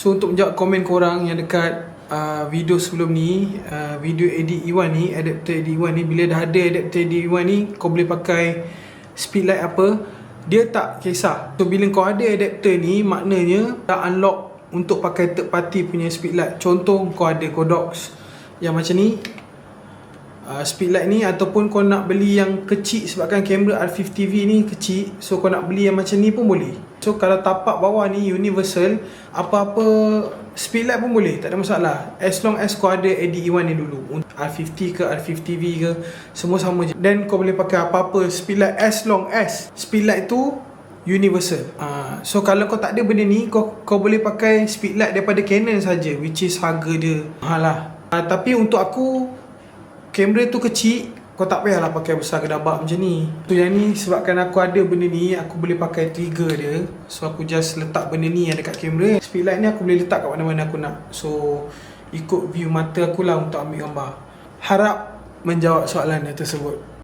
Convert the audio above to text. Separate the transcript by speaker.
Speaker 1: So untuk menjawab komen korang yang dekat uh, video sebelum ni uh, Video edit Iwan ni, adapter edit Iwan ni Bila dah ada adapter edit Iwan ni Kau boleh pakai speed light apa Dia tak kisah. So bila kau ada adapter ni Maknanya dah unlock untuk pakai third party punya speed light. Contoh kau ada Godox Yang macam ni uh, speed light ni ataupun kau nak beli yang kecil sebabkan kamera R50V ni kecil so kau nak beli yang macam ni pun boleh so kalau tapak bawah ni universal apa-apa speed light pun boleh tak ada masalah as long as kau ada AD-E1 ni dulu R50 ke R50V ke semua sama je then kau boleh pakai apa-apa speed light as long as speed light tu universal. Uh, so kalau kau tak ada benda ni kau kau boleh pakai speed light daripada Canon saja which is harga dia mahal lah. Uh, tapi untuk aku kamera tu kecil kau tak payahlah pakai besar gedabak macam ni. So yang ni sebabkan aku ada benda ni aku boleh pakai trigger dia. So aku just letak benda ni yang dekat kamera. Speed light ni aku boleh letak kat mana-mana aku nak. So ikut view mata aku lah untuk ambil gambar. Harap menjawab soalan yang tersebut.